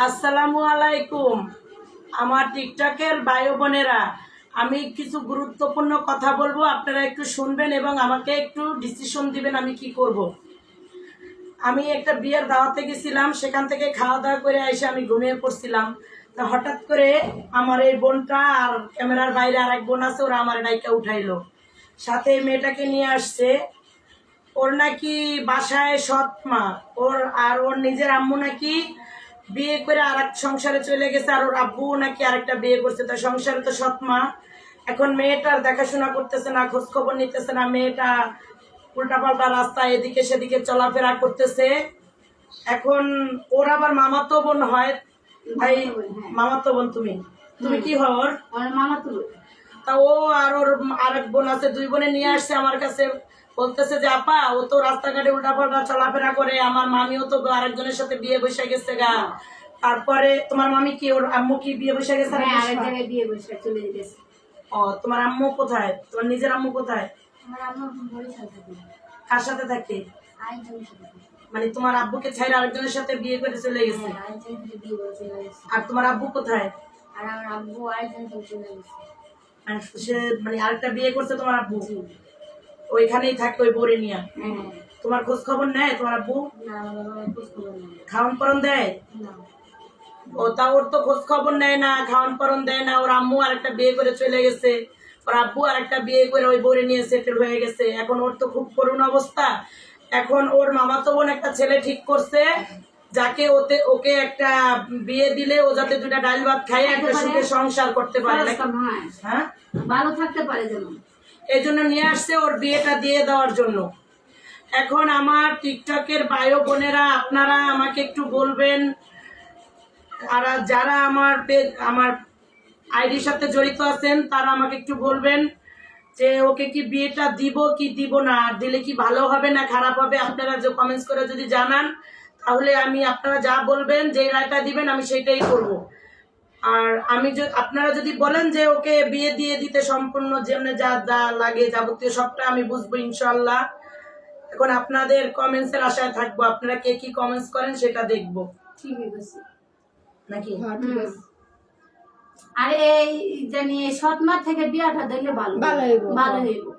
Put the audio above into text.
আসসালামু আলাইকুম। আমার টিকটকের বায়ু বোনেরা, আমি কিছু গুরুত্বপূর্ণ কথা বলব, আপনারা একটু শুনবেন এবং আমাকে একটু ডিসিশন দিবেন আমি কি করব। আমি একটা বিয়ের দাওয়াতে গেছিলাম, সেখান থেকে খাওয়া দাওয়া করে এসে আমি ঘুমিয়ে পড়ছিলাম। তা হঠাৎ করে আমার এই বোনটা আর ক্যামেরার বাইরে আর এক বোন আছে, ওরা আমার ডাইকা উঠাইলো। সাথে মেয়েটাকে নিয়ে আসছে। ওর নাকি বাসায় সৎ মা, ওর আর ওর নিজের আম্মু নাকি বিয়ে করে আর এক সংসারে চলে গেছে আর ওর আব্বু নাকি আরেকটা বিয়ে করছে। তো সংসারে তো সৎ মা। এখন মেয়েটার দেখাশোনা করতেছে না খোঁজ খবর নিতেছে না। মেয়েটা উল্টাপাল্টা রাস্তা এদিকে সেদিকে চলাফেরা করতেছে। এখন ওর আবার মামাতো বোন হয়। ভাই মামাতো বোন তুমি। তুমি কি হও ওর ওর মামা তা ও আর ওর আরেক বোন আছে দুই বোনে নিয়ে আসছে আমার কাছে। বলতেছে যে আপা ও তো রাস্তাঘাটে উল্টাপাল্টা চলাফেরা করে। আমার মামিও তো আরেকজনের সাথে বিয়ে বসে গেছে গা। তারপরে তোমার মামি কি ওর আম্মু কি বিয়ে বসে গেছে হ্যাঁ আরেকজনের বিয়ে বসে চলে যেতেছে ও তোমার আম্মু কোথায়? তোমার নিজের আম্মু কোথায়? আমার আম্মা কার সাথে থাকে? মানে তোমার আব্বুকে ছাইরা আরেকজনের সাথে বিয়ে করে চলে গেছে? হ্যাঁ আর তোমার আব্বু কোথায়? আর আমার আব্বু আরেকজনের সাথে চলে গেছে। সে মানে আরেকটা বিয়ে করছে তোমার আব্বু? ওইখানেই থাকে ওই বোরে নিয়ে। তোমার খোঁজ খবর নেয়? তোমার আব্বু? খাওয়ান পরন দেয়? ও তা ওর তো খোঁজ খবর নেয় না খাওয়ান পরন দেয় না। ওর আম্মু আর একটা বিয়ে করে চলে গেছে। ওর আব্বু আর একটা বিয়ে করে ওই বোরে নিয়ে সেটেল হয়ে গেছে। এখন ওর তো খুব করুণ অবস্থা। এখন ওর মামাতো বোন একটা ছেলে ঠিক করছে যাকে ওতে ওকে একটা বিয়ে দিলে ও যাতে দুটা ডাল ভাত খায় একটা সুখে সংসার করতে পারে? হ্যাঁ? ভালো থাকতে পারে যেন। এই জন্য নিয়ে আসছে ওর বিয়েটা দিয়ে দেওয়ার জন্য। এখন আমার টিকটকের বায়ো বোনেরা, আপনারা আমাকে একটু বলবেন আর যারা আমার আমার আইডির সাথে জড়িত আছেন, তারা আমাকে একটু বলবেন যে ওকে কি বিয়েটা দিব, কি দিব না, আর দিলে কি ভালো হবে না খারাপ হবে, আপনারা যে কমেন্টস করে যদি জানান, তাহলে আমি, আপনারা যা বলবেন যে রায়টা দিবেন, আমি সেটাই করব। আর আমি যদি আপনারা যদি বলেন যে ওকে বিয়ে দিয়ে দিতে সম্পূর্ণ জন্য যা যা লাগে যাবতীয় সবটা আমি বুঝব ইনশাল্লাহ এখন আপনাদের কমেন্টস এর আশায় থাকব। আপনারা কে কি কমেন্টস করেন সেটা দেখব। ঠিক আছে। নাকি? হুম। আর এই জানি সৎ মা থেকে বিয়াটা দিলে ভালো ভালো হইবো। ভালো হইব।